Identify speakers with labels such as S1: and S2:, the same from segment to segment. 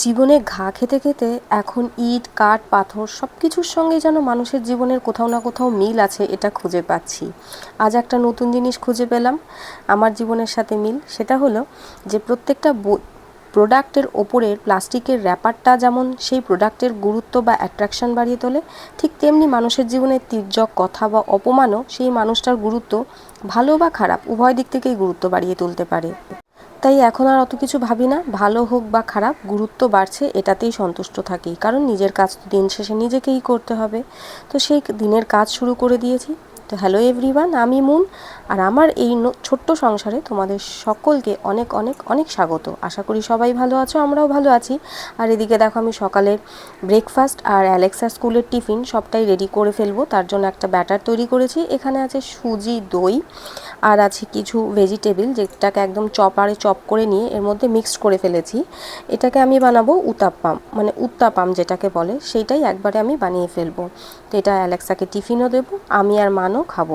S1: জীবনে ঘা খেতে খেতে এখন ইট, কাঠ, পাথর সব কিছুর সঙ্গে যেন মানুষের জীবনের কোথাও না কোথাও মিল আছে, এটা খুঁজে পাচ্ছি। আজ একটা নতুন জিনিস খুঁজে পেলাম, আমার জীবনের সাথে মিল। সেটা হলো যে প্রত্যেকটা প্রোডাক্টের ওপরের প্লাস্টিকের র্যাপারটা যেমন সেই প্রোডাক্টের গুরুত্ব বা অ্যাট্রাকশন বাড়িয়ে তোলে, ঠিক তেমনি মানুষের জীবনে তির্যক কথা বা অপমানও সেই মানুষটার গুরুত্ব ভালো বা খারাপ উভয় দিক থেকেই গুরুত্ব বাড়িয়ে তুলতে পারে। তাই এখন আর অত কিছু ভাবি না। ভালো হোক বা খারাপ, গুরুত্ব বাড়ছে, এটাতেই সন্তুষ্ট থাকি। কারণ নিজের কাজ তো দিন শেষে নিজেকেই করতে হবে। তো সেই দিনের কাজ শুরু করে দিয়েছি। তো হ্যালো এভরিওয়ান আমি মুন। আর আমার এই ছোট্ট সংসারে তোমাদের সকলকে অনেক অনেক অনেক স্বাগত। আশা করি সবাই ভালো আছো, আমরাও ভালো আছি। আর এদিকে দেখো আমি সকালের ব্রেকফাস্ট আর অ্যালেক্সা স্কুলের টিফিন সবটাই রেডি করে ফেলব। তার জন্য একটা ব্যাটার তৈরি করেছি। এখানে আছে সুজি, দই আর আছে কিছু ভেজিটেবিল যেটাকে একদম চপারে চপ করে নিয়ে এর মধ্যে মিক্সড করে ফেলেছি। এটাকে আমি বানাবো উতাপ্পাম মানে উত্তাপাম যেটাকে বলে সেইটাই একবারে আমি বানিয়ে ফেলব। তো এটা অ্যালেক্সাকে টিফিনও দেবো, আমি আর মানও খাব।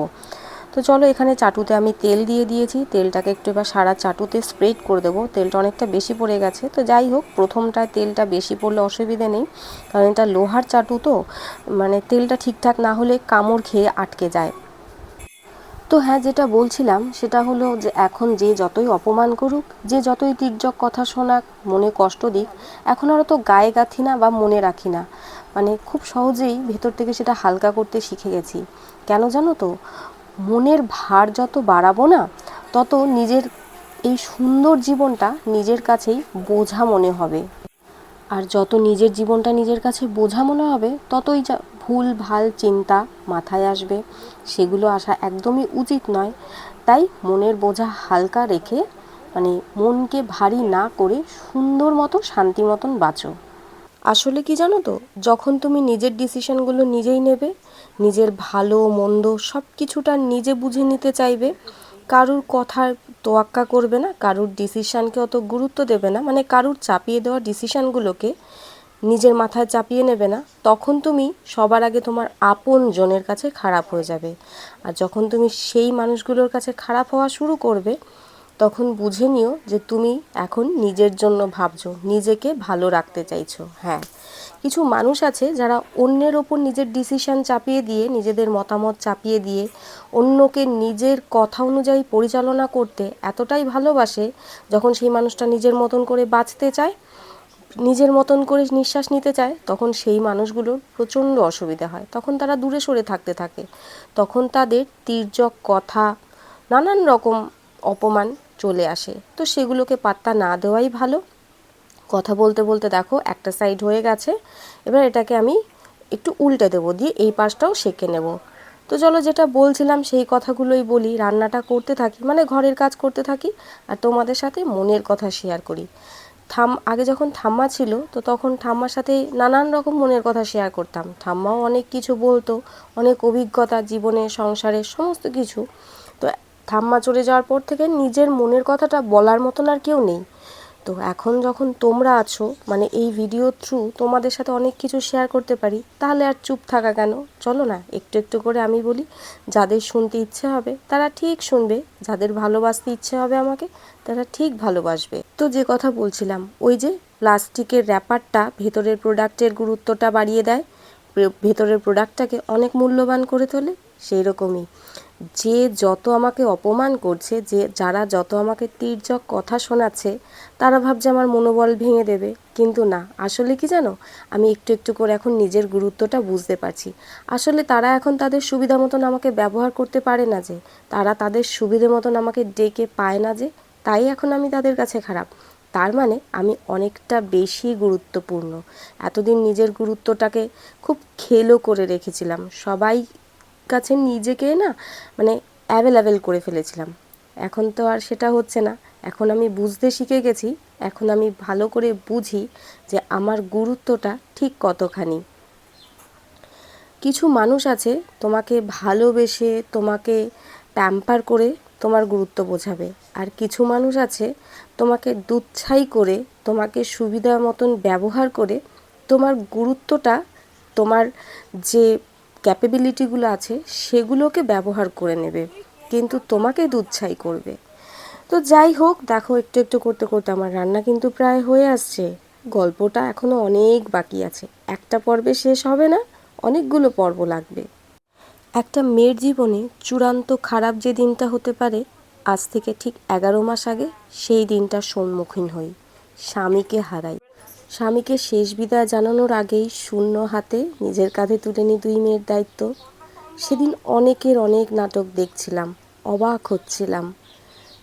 S1: তো চলো এখানে চাটুতে আমি তেল দিয়ে দিয়েছি, তেলটাকে একটু এবার সারা চাটুতে স্প্রেড করে দেবো। তেলটা অনেকটা বেশি পড়ে গেছে, তো যাই হোক, প্রথমটায় তেলটা বেশি পড়লে অসুবিধে নেই, কারণ এটা লোহার চাটু তো মানে তেলটা ঠিকঠাক না হলে কামড় খেয়ে আটকে যায়। তো হ্যাঁ যেটা বলছিলাম, সেটা হলো যে এখন যে যতই অপমান করুক, যে যতই তির্যক কথা শোনাক, মনে কষ্ট দিক, এখন আরও তো গায়ে গাথি না বা মনে রাখি না। মানে খুব সহজেই ভেতর থেকে সেটা হালকা করতে শিখে গেছি। কেন জানো তো? মনের ভার যত বাড়াবো না, তত নিজের এই সুন্দর জীবনটা নিজের কাছেই বোঝা মনে হবে। আর যত নিজের জীবনটা নিজের কাছে বোঝা মনে হবে, ততই ভুল, ভালো চিন্তা মাথায় আসবে। সেগুলো আসা একদমই উচিত নয়। তাই মনের বোঝা হালকা রেখে মানে মনকে ভারী না করে সুন্দর মতো, শান্তি মতন বাঁচো। আসলে কি জানো তো? যখন তুমি নিজের ডিসিশনগুলো নিজেই নেবে, নিজের ভালো, মন্দ সব কিছুটা নিজে বুঝে নিতে চাইবে, কারুর কথার তোয়াক্কা করবে না, কারুর ডিসিশানকে অত গুরুত্ব দেবে না মানে কারুর চাপিয়ে দেওয়া ডিসিশানগুলোকে নিজের মাথায় চাপিয়ে নেবে না, তখন তুমি সবার আগে তোমার আপন জনের কাছে খারাপ হয়ে যাবে। আর যখন তুমি সেই মানুষগুলোর কাছে খারাপ হওয়া শুরু করবে, তখন বুঝে নিও যে তুমি এখন নিজের জন্য ভাবছ, নিজেকে ভালো রাখতে চাইছো। হ্যাঁ কিছু মানুষ আছে যারা অন্যের ওপর নিজের ডিসিশান চাপিয়ে দিয়ে, নিজেদের মতামত চাপিয়ে দিয়ে, অন্যকে নিজের কথা অনুযায়ী পরিচালনা করতে এতটাই ভালোবাসে, যখন সেই মানুষটা নিজের মতন করে বাঁচতে চায় নিজের মতন করে নিঃশ্বাস নিতে চায়, তখন সেই মানুষগুলোর প্রচণ্ড অসুবিধা হয়। তখন তারা দূরে সরে থাকতে থাকে। তখন তাদের তির্যক কথা, নানান রকম অপমান চলে আসে। তো সেগুলোকে পাত্তা না দেওয়াই ভালো। কথা বলতে বলতে দেখো একটা সাইড হয়ে গেছে। এবার এটাকে আমি একটু উল্টে দেবো, দিয়ে এই পাশটাও সেঁকে নেব। তো চলো যেটা বলছিলাম সেই কথাগুলোই বলি। রান্নাটা করতে থাকি মানে ঘরের কাজ করতে থাকি, আর তোমাদের সাথে মনের কথা শেয়ার করি। থাম, আগে যখন ঠাম্মা ছিল, তো তখন ঠাম্মার সাথে নানান রকম মনের কথা শেয়ার করতাম। ঠাম্মাও অনেক কিছু বলতো, অনেক অভিজ্ঞতা, জীবনে, সংসারে সমস্ত কিছু। তো ঠাম্মা চলে যাওয়ার পর থেকে নিজের মনের কথাটা বলার মতন আর কেউ নেই। তো এখন যখন তোমরা আছো মানে এই ভিডিও থ্রু তোমাদের সাথে অনেক কিছু শেয়ার করতে পারি, তাহলে আর চুপ থাকা কেন? চলো না, একটু একটু করে আমি বলি, যাদের শুনতে ইচ্ছে হবে, তারা ঠিক শুনবে, যাদের ভালোবাসতে ইচ্ছে হবে আমাকে তারা ঠিক ভালোবাসবে। তো যে কথা বলছিলাম, ওই যে প্লাস্টিকের র্যাপারটা ভেতরের প্রোডাক্টের গুরুত্বটা বাড়িয়ে দেয় ভেতরের প্রোডাক্টটাকে অনেক মূল্যবান করে তোলে সেই রকমই যে যত আমাকে অপমান করছে, যে যারা যত আমাকে তীর্যক কথা শোনাচ্ছে, তারা ভাবছে আমার মনোবল ভেঙে দেবে। কিন্তু না, আসলে কি জানো? আমি একটু একটু করে এখন নিজের গুরুত্বটা বুঝতে পারছি। আসলে তারা এখন তাদের সুবিধা মতন আমাকে ব্যবহার করতে পারে না যে, তারা তাদের সুবিধে মতন আমাকে ডেকে পায় না যে তাই এখন আমি তাদের কাছে খারাপ। তার মানে আমি অনেকটা বেশি গুরুত্বপূর্ণ। এতদিন নিজের গুরুত্বটাকে খুব খেলো করে রেখেছিলাম। সবাই কাছে নিজেকে না মানে অ্যাভেলেবেল করে ফেলেছিলাম। এখন তো আর সেটা হচ্ছে না। এখন আমি বুঝতে শিখে গেছি, এখন আমি ভালো করে বুঝি যে আমার গুরুত্বটা ঠিক কতখানি। কিছু মানুষ আছে তোমাকে ভালোবেসে তোমাকে প্যাম্পার করে তোমার গুরুত্ব বোঝাবে। আর কিছু মানুষ আছে, তোমাকে দুচ্ছাই করে, তোমাকে সুবিধা মতন ব্যবহার করে, তোমার গুরুত্বটা, তোমার যে ক্যাপেবিলিটিগুলো আছে, সেগুলোকে ব্যবহার করে নেবে। কিন্তু তোমাকে দুধছাই করবে। তো যাই হোক, দেখো, একটু একটু করতে করতে আমার রান্না কিন্তু প্রায় হয়ে আসছে। গল্পটা এখনও অনেক বাকি আছে। একটা পর্বে শেষ হবে না, অনেকগুলো পর্ব লাগবে। একটা মেয়ের জীবনে চূড়ান্ত খারাপ যে দিনটা হতে পারে, আজ থেকে ঠিক এগারো মাস আগে সেই দিনটার সম্মুখীন হই, স্বামীকে হারাই। স্বামীকে শেষ বিদায় জানানোর আগেই শূন্য হাতে নিজের কাঁধে তুলে নিই দুই মেয়ের দায়িত্ব। সেদিন অনেকের অনেক নাটক দেখছিলাম, অবাক হচ্ছিলাম।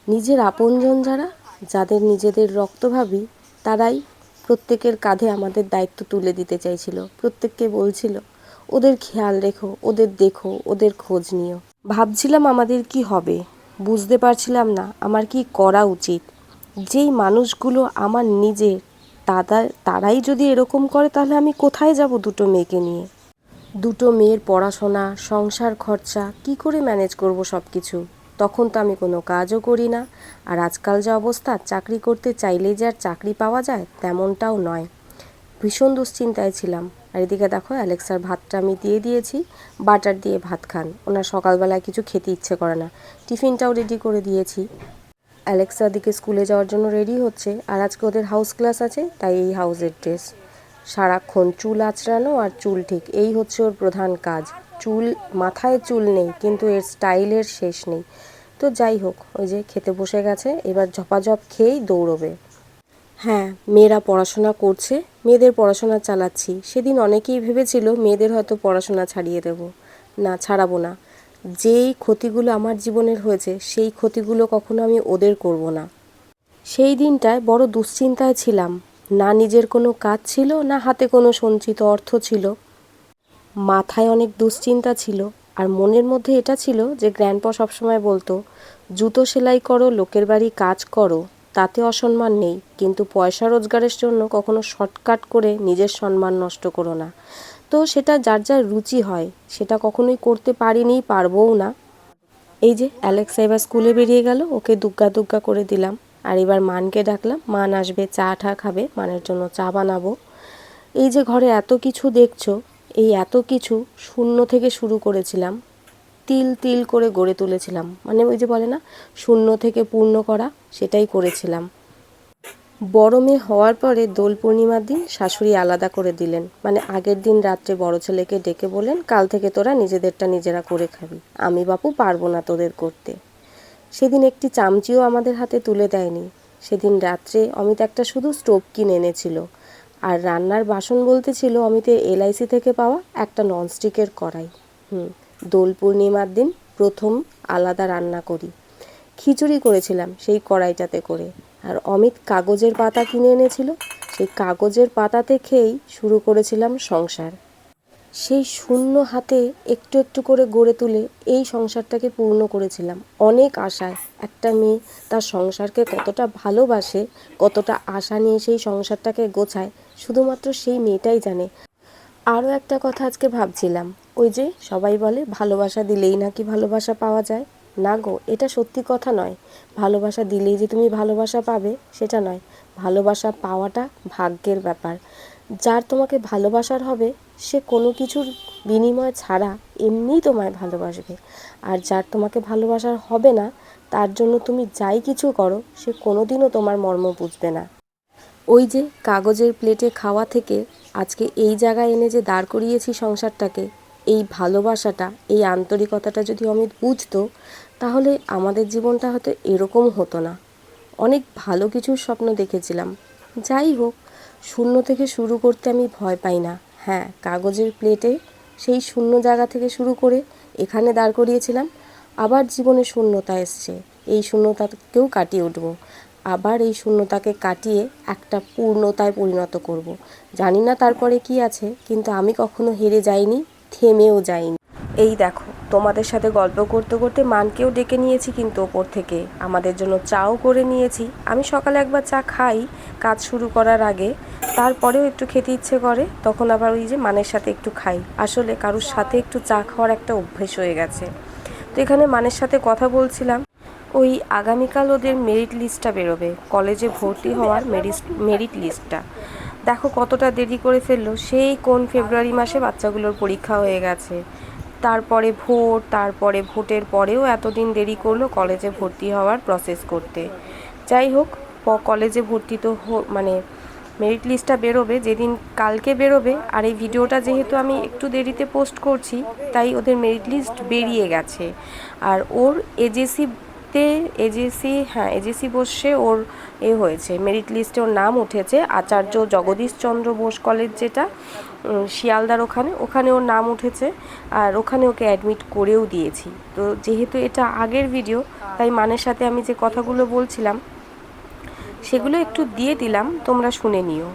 S1: নিজের আপনজন যারা, যাদের নিজেদের রক্ত ভাবি, তারাই প্রত্যেকের কাঁধে আমাদের দায়িত্ব তুলে দিতে চাইছিল। প্রত্যেককে বলছিল ওদের খেয়াল রেখো, ওদের দেখো, ওদের খোঁজ নিও। ভাবছিলাম আমাদের কি হবে, বুঝতে পারছিলাম না আমার কি করা উচিত। যেই মানুষগুলো আমার নিজের তারা তারাই যদি এরকম করে তাহলে আমি কোথায় যাব দুটো মেয়েকে নিয়ে? দুটো মেয়ের পড়াশোনা, সংসার খরচা, কি করে ম্যানেজ করব সব কিছু তখন তো আমি কোনো কাজও করি না, আর আজকাল যা অবস্থা, চাকরি করতে চাইলেই যে আর চাকরি পাওয়া যায়, তেমনটাও নয়। ভীষণ দুশ্চিন্তায় ছিলাম। আর এদিকে দেখো, অ্যালেক্সার ভাতটা আমি দিয়ে দিয়েছি। বাটার দিয়ে ভাত খান। ওনার সকালবেলায় কিছু খেতে ইচ্ছে করে না। টিফিনটাও রেডি করে দিয়েছি। অ্যালেক্সা দিকে স্কুলে যাওয়ার জন্য রেডি হচ্ছে। আর আজকে ওদের হাউস ক্লাস আছে, তাই এই হাউসের ড্রেস সারাক্ষণ চুল আঁচড়ানো আর চুল ঠিক। এই হচ্ছে ওর প্রধান কাজ। চুল, মাথায় চুল নেই, কিন্তু এর স্টাইলের শেষ নেই। তো যাই হোক, ওই যে খেতে বসে গেছে। এবার ঝপাঝপ খেয়েই দৌড়বে। হ্যাঁ মেয়েরা পড়াশোনা করছে, মেয়েদের পড়াশোনা চালাচ্ছি। সেদিন অনেকেই ভেবেছিল মেয়েদের হয়তো পড়াশোনা ছাড়িয়ে দেব। না, ছাড়াবো না। যেই ক্ষতিগুলো আমার জীবনের হয়েছে, সেই ক্ষতিগুলো কখনো আমি ওদের করব না। সেই দিনটায় বড় দুশ্চিন্তায় ছিলাম। না নিজের কোনো কাজ ছিল, না হাতে কোনো সঞ্চিত অর্থ ছিল। মাথায় অনেক দুশ্চিন্তা ছিল, আর মনের মধ্যে এটা ছিল যে গ্র্যান্ডপা সবসময় বলতো, জুতো সেলাই করো, লোকের বাড়ি কাজ করো। তাতে অসম্মান নেই, কিন্তু পয়সা রোজগারের জন্য কখনো শর্টকাট করে নিজের সম্মান নষ্ট করো না। তো সেটা যার যার রুচি হয়, সেটা কখনোই করতে পারিনি পারবও না। এই যে অ্যালেক্সা এবার স্কুলে বেরিয়ে গেল, ওকে দুগ্গা দুগ্গা করে দিলাম। আর এবার মানকে ডাকলাম, মান আসবে, চা ঠা খাবে, মানের জন্য চা বানাবো। এই যে ঘরে এত কিছু দেখছ, এই এত কিছু শূন্য থেকে শুরু করেছিলাম। তিল তিল করে গড়ে তুলেছিলাম। মানে ওই যে বলে না, শূন্য থেকে পূর্ণ করা, সেটাই করেছিলাম। বড় মেয়ে হওয়ার পরে দোল পূর্ণিমার দিন শাশুড়ি আলাদা করে দিলেন। মানে আগের দিন রাত্রে বড় ছেলেকে ডেকে বললেন, কাল থেকে তোরা নিজেদেরটা নিজেরা করে খাবি। আমি বাপু পারব না তোদের করতে। সেদিন একটি চামচিও আমাদের হাতে তুলে দেয়নি। সেদিন রাত্রে অমিত একটা শুধু স্টোভ কিনে এনেছিল। আর রান্নার বাসন বলতে ছিল অমিতের এলআইসি থেকে পাওয়া একটা ননস্টিকের কড়াই। হুম দোল পূর্ণিমার দিন প্রথম আলাদা রান্না করি। খিচুড়ি করেছিলাম সেই কড়াইটাতে করে। আর অমিত কাগজের পাতা কিনে এনেছিল, সেই কাগজের পাতাতে খেয়েই শুরু করেছিলাম সংসার। সেই শূন্য হাতে একটু একটু করে গড়ে তুলে এই সংসারটাকে পূর্ণ করেছিলাম। অনেক আশায় একটা মেয়ে তার সংসারকে কতটা ভালোবাসে, কতটা আশা নিয়ে সেই সংসারটাকে গোছায়, শুধুমাত্র সেই মেয়েটাই জানে। আরও একটা কথা আজকে ভাবছিলাম ওই যে সবাই বলে, ভালোবাসা দিলেই নাকি ভালোবাসা পাওয়া যায়। না গো, এটা সত্যি কথা নয়। ভালোবাসা দিলেই যে তুমি ভালোবাসা পাবে, সেটা নয়। ভালোবাসা পাওয়াটা ভাগ্যের ব্যাপার। যার তোমাকে ভালোবাসার হবে, সে কোনো কিছুর বিনিময় ছাড়া এমনিই তোমায় ভালোবাসবে। আর যার তোমাকে ভালোবাসার হবে না, তার জন্য তুমি যাই কিছু করো, সে কোনোদিনও তোমার মর্ম বুঝবে না। ওই যে কাগজের প্লেটে খাওয়া থেকে আজকে এই জায়গায় এনে যে দাঁড় করিয়েছি সংসারটাকে এই ভালোবাসাটা, এই আন্তরিকতাটা যদি অমিত বুঝতো, তাহলে আমাদের জীবনটা হয়তো এরকম হতো না। অনেক ভালো কিছুর স্বপ্ন দেখেছিলাম। যাই হোক, শূন্য থেকে শুরু করতে আমি ভয় পাই না। হ্যাঁ কাগজের প্লেটে সেই শূন্য জায়গা থেকে শুরু করে এখানে দাঁড় করিয়েছিলাম। আবার জীবনে শূন্যতা এসছে। এই শূন্যতাকেও কাটিয়ে উঠবো। আবার এই শূন্যতাকে কাটিয়ে একটা পূর্ণতায় পরিণত করব। জানি না তারপরে কি আছে, কিন্তু আমি কখনো হেরে যাইনি। থেমেও যাইনি এই দেখো, তোমাদের সাথে গল্প করতে করতে মানকেও ডেকে নিয়েছি কিন্তু ওপর থেকে। আমাদের জন্য চাও করে নিয়েছি। আমি সকালে একবার চা খাই, কাজ শুরু করার আগে। তারপরেও একটু খেতে ইচ্ছে করে, তখন আবার ওই যে মানের সাথে একটু খাই। আসলে কারোর সাথে একটু চা খাওয়ার একটা অভ্যেস হয়ে গেছে। তো এখানে মানের সাথে কথা বলছিলাম। ওই আগামীকাল ওদের মেরিট লিস্টটা বেরোবে। কলেজে ভর্তি হওয়ার মেরিট মেরিট লিস্টটা দেখো কতটা দেরি করে ফেলল। সেই কোন ফেব্রুয়ারি মাসে বাচ্চাগুলোর পরীক্ষা হয়ে গেছে। তারপরে ভোট তারপরে ভোটের পরেও এতদিন দেরি করল কলেজে ভর্তি হওয়ার প্রসেস করতে। যাই হোক কলেজে ভর্তি তো মানে মেরিট লিস্টটা বেরোবে, যেদিন কালকে বেরোবে, আর এই ভিডিওটা যেহেতু আমি একটু দেরিতে পোস্ট করছি, তাই ওদের মেরিট লিস্ট বেরিয়ে গেছে। আর ওর এজেসিতে এজেসি হ্যাঁ এজেসি বসে ওর এ হয়েছে। মেরিট লিস্টে ওর নাম উঠেছে। আচার্য জগদীশ চন্দ্র বোস কলেজ যেটা শিয়ালদার ওখানে। ওখানে ওর নাম উঠেছে আর ওখানে ওকে অ্যাডমিট করেও দিয়েছি। তো যেহেতু এটা আগের ভিডিও তাই মানের সাথে আমি যে কথাগুলো বলছিলাম, সেগুলো একটু দিয়ে দিলাম, তোমরা শুনে নিও।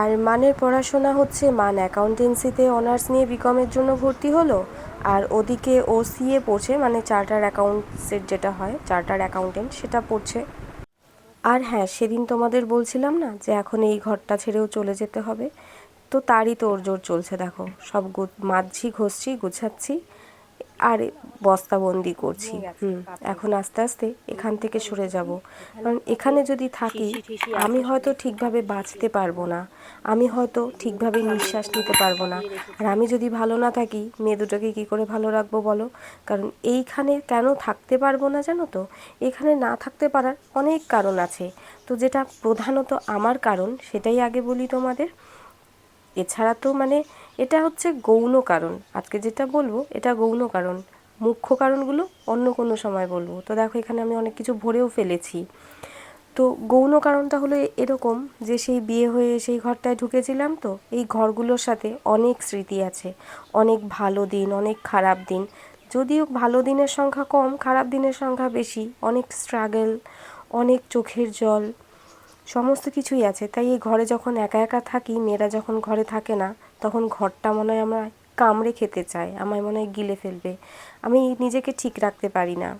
S1: আর মানের পড়াশোনা হচ্ছে মান অ্যাকাউন্টেন্সিতে অনার্স নিয়ে বিকমের জন্য ভর্তি হলো? আর ওদিকে ও সিএ পড়ছে মানে চার্টার অ্যাকাউন্টসের যেটা হয়, চার্টার অ্যাকাউন্টেন্ট, সেটা পড়ছে। আর হ্যাঁ সেদিন তোমাদের বলছিলাম না যে এখন এই ঘরটা ছেড়েও চলে যেতে হবে। তো তারই তোর জোর চলছে, দেখো। সব মাজছি ঘষছি, গুছাচ্ছি। আর বস্তাবন্দি করছি। হুম, এখন আস্তে আস্তে এখান থেকে সরে যাব। কারণ এখানে যদি থাকি, আমি হয়তো ঠিকভাবে বাঁচতে পারব না। আমি হয়তো ঠিকভাবে নিঃশ্বাস নিতে পারব না। আর আমি যদি ভালো না থাকি, মেয়ে দুটোকে কী করে ভালো রাখব বলো? কারণ এইখানে কেন থাকতে পারব না জানো তো? এখানে না থাকতে পারার অনেক কারণ আছে। তো যেটা প্রধানত আমার কারণ, সেটাই আগে বলি তোমাদের। এছাড়া তো মানে এটা হচ্ছে গৌণ কারণ। আজকে যেটা বলব, এটা গৌণ কারণ। মুখ্য কারণগুলো অন্য কোনো সময় বলব। তো দেখো, এখানে আমি অনেক কিছু ভরেও ফেলেছি। তো গৌণ কারণটা হলো এরকম যে সেই বিয়ে হয়ে সেই ঘরটায় ঢুকেছিলাম তো, এই ঘরগুলোর সাথে অনেক স্মৃতি আছে। অনেক ভালো দিন, অনেক খারাপ দিন। যদিও ভালো দিনের সংখ্যা কম, খারাপ দিনের সংখ্যা বেশি, অনেক স্ট্রাগল অনেক চোখের জল, সমস্ত কিছুই আছে। তাই এই ঘরে যখন একা একা থাকি, মেয়েরা যখন ঘরে থাকে না তখন ঘরটা মনে হয় আমরা কামড়ে খেতে চায় আমায় মনে হয় গিলে ফেলবে। আমি নিজেকে ঠিক রাখতে পারি না।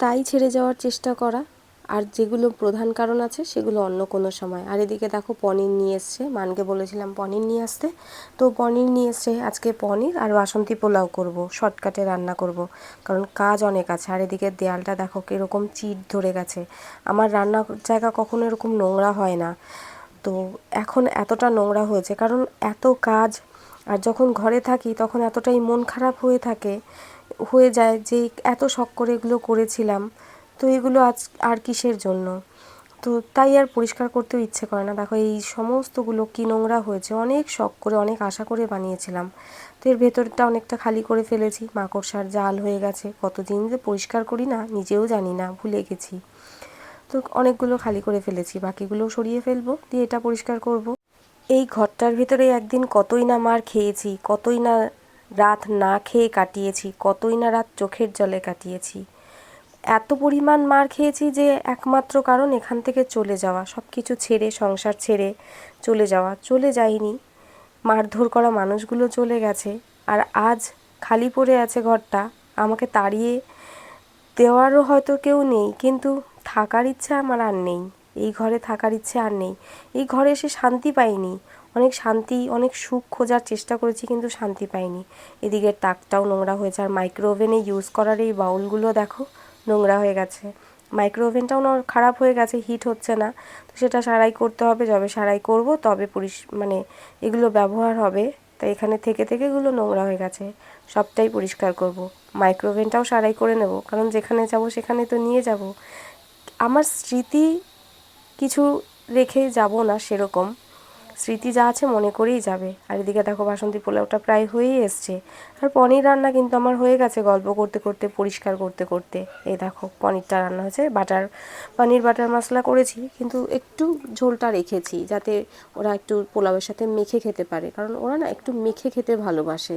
S1: তাই ছেড়ে যাওয়ার চেষ্টা করা। আর যেগুলো প্রধান কারণ আছে, সেগুলো অন্য কোনো সময়। আর এদিকে দেখো পনির নিয়ে এসছে। মানকে বলেছিলাম পনির নিয়ে আসতে। তো পনির নিয়ে এসছে আজকে পনির আর বাসন্তী পোলাও করব, শর্টকাটে রান্না করব। কারণ কাজ অনেক আছে। আর এদিকে দেয়ালটা দেখো কীরকম চিট ধরে গেছে। আমার রান্নার জায়গা কখনো এরকম নোংরা হয় না। তো এখন এতটা নোংরা হয়েছে। কারণ এত কাজ, আর যখন ঘরে থাকি তখন এতটাই মন খারাপ হয়ে থাকে, হয়ে যায় যে এত শখ করে এগুলো করেছিলাম, তো এগুলো আজ আর কিসের জন্য? তো তাই আর পরিষ্কার করতেও ইচ্ছে করে না। দেখো এই সমস্তগুলো কি নোংরা হয়েছে, অনেক শখ করে, অনেক আশা করে বানিয়েছিলাম। তো এর ভেতরটা অনেকটা খালি করে ফেলেছি। মাকড়সার জাল হয়ে গেছে। কতদিন যে পরিষ্কার করি না, নিজেও জানি না, ভুলে গেছি। তো অনেকগুলো খালি করে ফেলেছি, বাকিগুলো সরিয়ে ফেলব, দিয়ে এটা পরিষ্কার করব। এই ঘরটার ভিতরে একদিন কতই না মার খেয়েছি, কতই না রাত না খেয়ে কাটিয়েছি, কতই না রাত চোখের জলে কাটিয়েছি। এত পরিমাণ মার খেয়েছি যে একমাত্র কারণ এখান থেকে চলে যাওয়া সব কিছু ছেড়ে, সংসার ছেড়ে চলে যাওয়া। চলে যায়নি মারধর করা মানুষগুলো চলে গেছে, আর আজ খালি পড়ে আছে ঘরটা, আমাকে তাড়িয়ে দেওয়ারও হয়তো কেউ নেই, কিন্তু থাকার ইচ্ছা আমার আর নেই। এই ঘরে থাকার ইচ্ছে আর নেই। এই ঘরে এসে শান্তি পাইনি। অনেক শান্তি, অনেক সুখ খোঁজার চেষ্টা করেছি কিন্তু শান্তি পাইনি। এদিকে তাকটাও নোংরা হয়েছে আর মাইক্রো ওভেনে ইউজ করার এই বাউলগুলো দেখো, নোংরা হয়ে গেছে। মাইক্রো ওভেনটাও না খারাপ হয়ে গেছে হিট হচ্ছে না। তো সেটা সারাই করতে হবে, যবে সারাই করব তবে পরিস মানে এগুলো ব্যবহার হবে। তাই এখানে থেকে থেকে এগুলো নোংরা হয়ে গেছে। সবটাই পরিষ্কার করব। মাইক্রো ওভেনটাও সারাই করে নেব। কারণ যেখানে যাব সেখানে তো নিয়ে যাব। আমার স্মৃতি কিছু রেখে যাব না সেরকম। স্মৃতি যা আছে মনে করেই যাবে। আর এদিকে দেখো বাসন্তী পোলাওটা প্রায় হয়েই এসছে। আর পনির রান্না কিন্তু আমার হয়ে গেছে গল্প করতে করতে, পরিষ্কার করতে করতে। এই দেখো পনিরটা রান্না হয়েছে। বাটার, পনির বাটার মশলা করেছি, কিন্তু একটু ঝোলটা রেখেছি যাতে ওরা একটু পোলাওয়ের সাথে মেখে খেতে পারে। কারণ ওরা না একটু মেখে খেতে ভালোবাসে।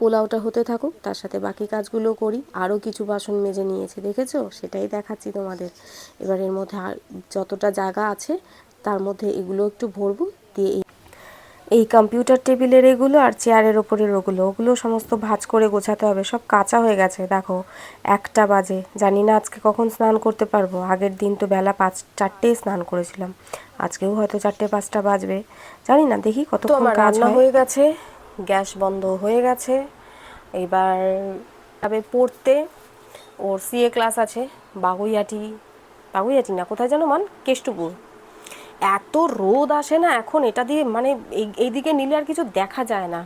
S1: পোলাওটা হতে থাকুক তার সাথে বাকি কাজগুলো করি। আরও কিছু বাসন মেজে নিয়েছে দেখেছ? সেটাই দেখাচ্ছি তোমাদের। এবার এর মধ্যে আর যতটা জায়গা আছে তার মধ্যে এগুলো একটু ভরবো দিয়ে এই কম্পিউটার টেবিলের এগুলো আর চেয়ারের ওপরের ওগুলো। ওগুলো সমস্ত ভাঁজ করে গোছাতে হবে সব কাঁচা হয়ে গেছে দেখো। একটা বাজে। জানি না আজকে কখন স্নান করতে পারব। আগের দিন তো বেলা পাঁচ চারটেই স্নান করেছিলাম। আজকেও হয়তো চারটে পাঁচটা বাজবে। জানি না দেখি কতক্ষণ কাজ হয়ে গেছে। গ্যাস বন্ধ হয়ে গেছে। এবার যাবে পড়তে? ওর সিএ ক্লাস আছে, বাগুইয়াটি। বাগুইয়াটি না, কোথায় যেন মান? কেষ্টপুর। এত রোদ আসে না এখন, এটা দিয়ে মানে এই, এইদিকে নিলে আর কিছু দেখা যায় না।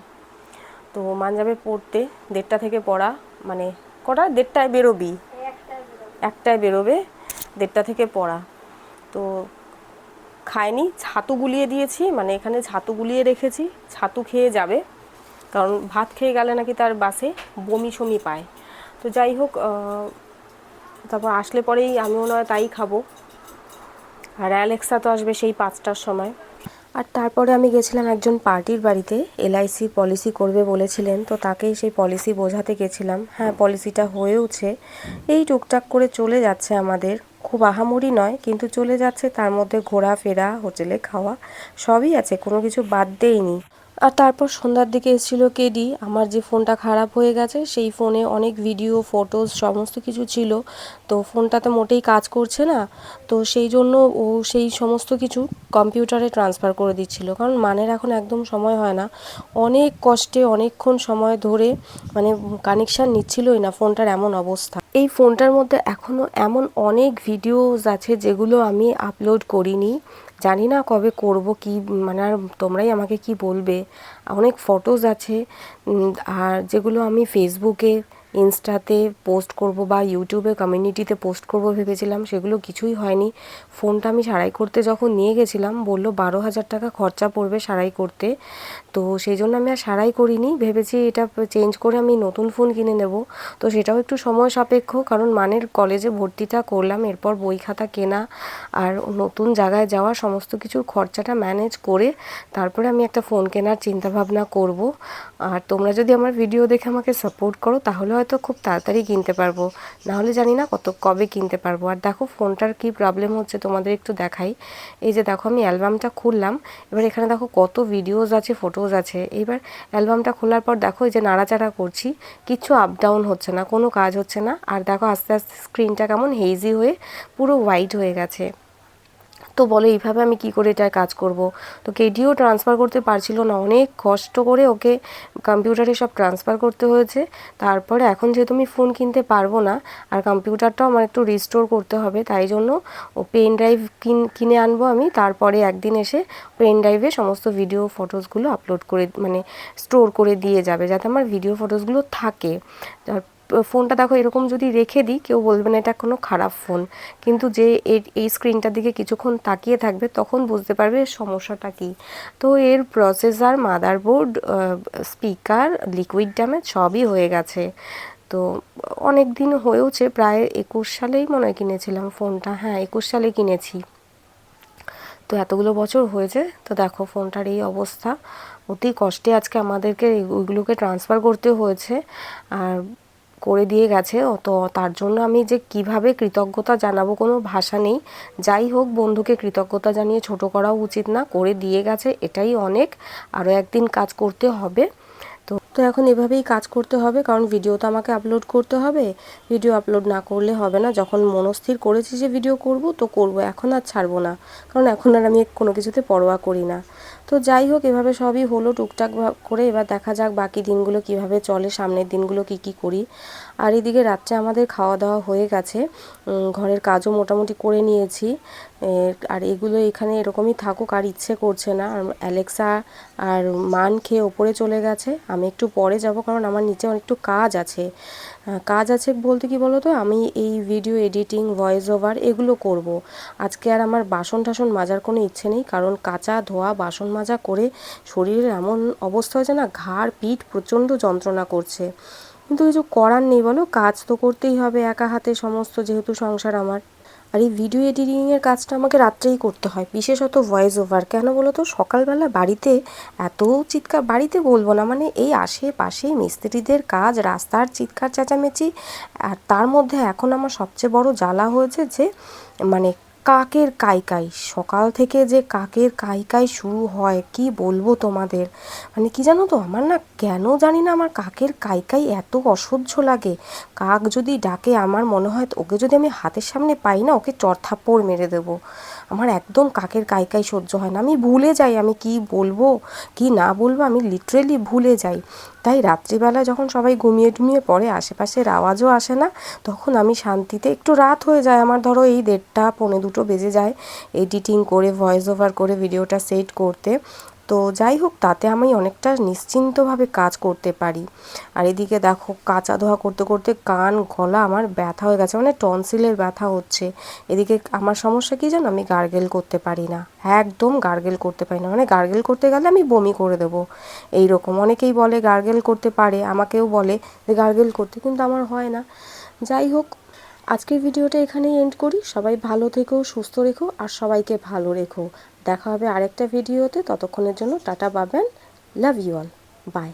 S1: তো মান যাবে পড়তে, দেড়টা থেকে পড়া মানে কটা? দেড়টায় বেরোবি। একটায় বেরোবে, দেড়টা থেকে পড়া। তো খায়নি ছাতু গুলিয়ে দিয়েছি মানে এখানে ছাতু গুলিয়ে রেখেছি, ছাতু খেয়ে যাবে। কারণ ভাত খেয়ে গেলে নাকি তার বাসে বমি সমি পায়। তো যাই হোক তারপর আসলে পরেই আমিও নয় তাই খাব। আর অ্যালেক্সা তো আসবে সেই পাঁচটার সময়। আর তারপরে আমি গেছিলাম একজন পার্টির বাড়িতে, এলআইসি পলিসি করবে বলেছিলেন, তো তাকেই সেই পলিসি বোঝাতে গেছিলাম। হ্যাঁ পলিসিটা হয়েওছে। এই টুকটাক করে চলে যাচ্ছে আমাদের। খুব আহামরি নয়, কিন্তু চলে যাচ্ছে তার মধ্যে ঘোরাফেরা, হোটেলে খাওয়া, সবই আছে, কোনো কিছু বাদ দেইনি। আর তারপর সন্ধ্যার দিকে এসেছিল কেডি। আমার যে ফোনটা খারাপ হয়ে গেছে, সেই ফোনে অনেক ভিডিও ফটোজ সমস্ত কিছু ছিল। তো ফোনটাতে মোটেই কাজ করছে না। তো সেই জন্য ও সেই সমস্ত কিছু কম্পিউটারে ট্রান্সফার করে দিচ্ছিল। কারণ মানের এখন একদম সময় হয় না। অনেক কষ্টে, অনেকক্ষণ সময় ধরে মানে কানেকশান নিচ্ছিলই না ফোনটার এমন অবস্থা। এই ফোনটার মধ্যে এখনও এমন অনেক ভিডিওস আছে যেগুলো আমি আপলোড করিনি। জানি না কবে করব, কি মানে আর তোমরাই আমাকে কি বলবে। অনেক ফটোজ আছে আর যেগুলো আমি ফেসবুকে ইনস্টাতে পোস্ট করব বা ইউটিউবে কমিউনিটিতে পোস্ট করব ভেবেছিলাম, সেগুলো কিছুই হয়নি। ফোনটা আমি সারাই করতে যখন নিয়ে গেছিলাম, বলল বারো হাজার টাকা খরচা পড়বে সারাই করতে। তো সেই জন্য আমি আর সারাই করিনি। ভেবেছি এটা চেঞ্জ করে আমি নতুন ফোন কিনে নেব। তো সেটাও একটু সময় সাপেক্ষ, কারণ মানের কলেজে ভর্তিটা করলাম, এরপর বই খাতা কেনা আর নতুন জায়গায় যাওয়া, সমস্ত কিছুর খরচাটা ম্যানেজ করে তারপরে আমি একটা ফোন কেনার চিন্তা ভাবনা করব। আর তোমরা যদি আমার ভিডিও দেখে আমাকে সাপোর্ট করো, তাহলে হয়তো খুব তাড়াতাড়ি কিনতে পারব। নাহলে জানি না কত, কবে কিনতে পারব। আর দেখো ফোনটার কি প্রবলেম হচ্ছে তোমাদের একটু দেখাই। এই যে দেখো আমি অ্যালবামটা খুললাম। এবার এখানে দেখো কত ভিডিওস আছে ফটোজ আছে। এবার অ্যালবামটা খোলার পর দেখো এই যে নাড়াচাড়া করছি, কিছু আপ ডাউন হচ্ছে না, কোনো কাজ হচ্ছে না। আর দেখো আস্তে আস্তে স্ক্রিনটা কেমন হেজি হয়ে পুরো হোয়াইট হয়ে গেছে। তো বলে, এইভাবে আমি কি করে এটার কাজ করব? তো কেডিও ট্রান্সফার করতে পারছিল না। অনেক কষ্ট করে ওকে কম্পিউটারে সব ট্রান্সফার করতে হয়েছে। তারপরে এখন যেহেতু আমি ফোন কিনতে পারব না, আর কম্পিউটারটাও আমার একটু রিস্টোর করতে হবে, তাই জন্য ও পেন ড্রাইভ কিন আনব আমি। তারপরে একদিন এসে পেন ড্রাইভে সমস্ত ভিডিও ফটোসগুলো আপলোড করে মানে স্টোর করে দিয়ে যাবে, যাতে আমার ভিডিও ফটোসগুলো থাকে। ফোনটা দেখো এরকম যদি রেখে দিই, কেউ বলবে না এটা কোনো খারাপ ফোন। কিন্তু যে এই স্ক্রিনটার দিকে কিছুক্ষণ তাকিয়ে থাকবে, তখন বুঝতে পারবে সমস্যাটা কী। তো এর processor, motherboard speaker, liquid damage সবই হয়ে গেছে। তো অনেক দিন হয়েওছে, প্রায় একুশ সালেই মনে হয় কিনেছিলাম ফোনটা। হ্যাঁ একুশ সালে কিনেছি। তো এতগুলো বছর হয়েছে, তো দেখো ফোনটার এই অবস্থা। অতি কষ্টে আজকে আমাদেরকে ওইগুলোকে ট্রান্সফার করতে হয়েছে। আর করে দিয়ে গেছে। তো তার জন্য আমি যে কীভাবে কৃতজ্ঞতা জানাব কোনো ভাষা নেই। যাই হোক, বন্ধুকে কৃতজ্ঞতা জানিয়ে ছোট করাও উচিত না, করে দিয়ে গেছে, এটাই অনেক। আরও একদিন কাজ করতে হবে। তো এখন এভাবেই কাজ করতে হবে, কারণ ভিডিও তো আমাকে আপলোড করতে হবে। ভিডিও আপলোড না করলে হবে না। যখন মনস্থির করেছি যে ভিডিও করব, তো করব। এখন আর ছাড়বো না। কারণ এখন আর আমি কোনো কিছুতে পরোয়া করি না। তো যাই হোক, এভাবে সবই হলো। টুকটাক করে এবার দেখা যাক বাকি দিনগুলো কীভাবে চলে, সামনের দিনগুলো কি কি করি। আর এদিকে রাত্রে আমাদের খাওয়া দাওয়া হয়ে গেছে। ঘরের কাজও মোটামুটি করে নিয়েছি। আর এগুলো এখানে এরকমই থাকুক, আর ইচ্ছে করছে না। আর অ্যালেক্সা আর মান খেয়ে ওপরে চলে গেছে। আমি একটু পরে যাব, কারণ আমার নিচে অনেকটু কাজ আছে। কাজ আছে বলতে কি বলো তো আমি এই ভিডিও এডিটিং ভয়েস ওভার এগুলো করব। আজকে আর আমার বাসন টাসন মাজার কোনো ইচ্ছে নেই, কারণ কাঁচা ধোয়া, বাসন মাজা করে শরীরের এমন অবস্থা হয়েছে না, ঘাড়, পিঠ প্রচণ্ড যন্ত্রণা করছে। কিন্তু কিছু করার নেই বলো, কাজ তো করতেই হবে একা হাতে সমস্ত, যেহেতু সংসার আমার। আর এই ভিডিও এডিটিংয়ের কাজটা আমাকে রাত্রেই করতে হয়, বিশেষত ভয়েস ওভার কেন বলো তো, সকালবেলা বাড়িতে এত চিৎকার, বাড়িতে বলব না মানে এই আশেপাশে মিস্ত্রিদের কাজ, রাস্তার চিৎকার, চেঁচামেচি, আর তার মধ্যে এখন আমার সবচেয়ে বড় জ্বালা হয়েছে যে মানে কাকের কাইকাই? সকাল থেকে যে কাকের কাইকাই শুরু হয়, কি বলব তোমাদের? মানে কি জানো তো, আমার না কেন জানি না আমার কাকের কাইকাই এত অসহ্য লাগে। কাক যদি ডাকে, আমার মনে হয় ওকে যদি আমি হাতের সামনে পাই না, ওকে চড়থাপ্পড় মেরে দেবো। আমার একদম কাকের কাইকাই সহ্য হয় না। আমি ভুলে যাই, আমি কি বলব, কি না বলব, আমি লিটারেলি ভুলে যাই। তাই রাত্রিবেলা যখন সবাই ঘুমিয়ে টুমিয়ে পড়ে, আশেপাশের আওয়াজও আসে না, তখন আমি শান্তিতে একটু রাত হয়ে যায়। আমার ধরো এই দেড়টা, পৌনে দুটো বেজে যায় এডিটিং করে ভয়েস ওভার করে ভিডিওটা সেট করতে। তো যাই হোক, তাতে আমি অনেকটা নিশ্চিন্তভাবে কাজ করতে পারি। আর এদিকে দেখো, কাঁচা ধোয়া করতে করতে কান, গলা আমার ব্যথা হয়ে গেছে মানে টনসিলের ব্যথা হচ্ছে। এদিকে আমার সমস্যা কী জানো? আমি গার্গেল করতে পারি না। একদম গার্গেল করতে পারি না। মানে গার্গেল করতে গেলে আমি বমি করে দেবো। এই রকম অনেকেই বলে গার্গেল করতে পারে, আমাকেও বলে যে গার্গেল করতে, কিন্তু আমার হয় না। যাই হোক, আজকের ভিডিওটা এখানেই এন্ড করি। সবাই ভালো থেকো, সুস্থ রেখো, আর সবাইকে ভালো রেখো। দেখা হবে আরেকটা ভিডিওতে। ততক্ষণের জন্য টাটা পাবেন। Love you all by